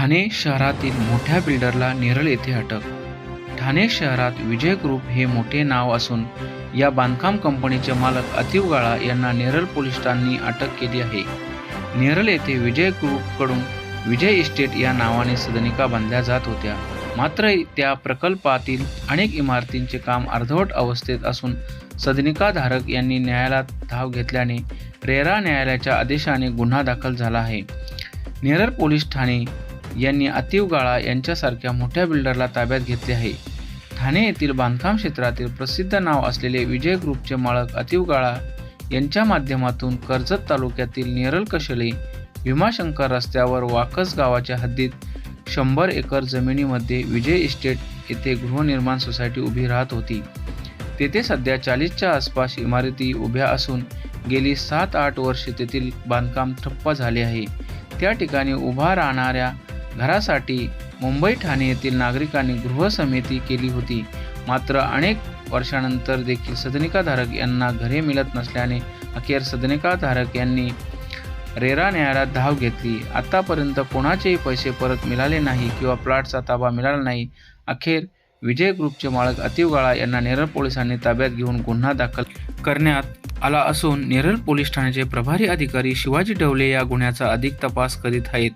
ठाणे शहरातील मोठ्या बिल्डरला नेरळ येथे अटक. ठाणे शहरात विजय ग्रुप हे मोठे नाव असून या बांधकाम कंपनीचे मालक अतिव गाळा यांना नेरळ पोलिसांनी अटक केली आहे. नेरळ येथे विजय ग्रुपकडून विजय इस्टेट या नावाने सदनिका बांधल्या जात होत्या. मात्र त्या प्रकल्पातील अनेक इमारतींचे काम अर्धवट अवस्थेत असून सदनिकाधारक यांनी न्यायालयात धाव घेतल्याने रेरा न्यायालयाच्या आदेशाने गुन्हा दाखल झाला आहे. नेरळ पोलीस ठाणे यांनी अतिव गाळा यांच्यासारख्या मोठ्या बिल्डरला ताब्यात घेतले आहे. ठाणे येथील बांधकाम क्षेत्रातील प्रसिद्ध नाव असलेले विजय ग्रुपचे मालक अतिव गाळा यांच्या माध्यमातून कर्जत तालुक्यातील नेरल कशले भीमाशंकर रस्त्यावर वाकस गावाच्या हद्दीत शंभर एकर जमिनीमध्ये विजय इस्टेट येथे गृहनिर्माण सोसायटी उभी राहत होती. तेथे सध्या चाळीसच्या आसपास इमारती उभ्या असून गेली सात आठ वर्षे तेथील बांधकाम ठप्प झाले आहे. त्या ठिकाणी उभा राहणाऱ्या घरासाठी मुंबई ठाणे येथील नागरिकांनी गृहसमिती केली होती. मात्र अनेक वर्षानंतर देखील सदनिकाधारक यांना घरे मिळत नसल्याने अखेर सदनिकाधारक यांनी रेरा न्यायालयात धाव घेतली. आतापर्यंत कोणाचेही पैसे परत मिळाले नाही किंवा प्लॉटचा ताबा मिळाला नाही. अखेर विजय ग्रुपचे मालक अतिव गाळा यांना नेरळ पोलिसांनी ताब्यात घेऊन गुन्हा दाखल करण्यात आला असून नेरळ पोलीस ठाण्याचे प्रभारी अधिकारी शिवाजी डवले या गुन्ह्याचा अधिक तपास करीत आहेत.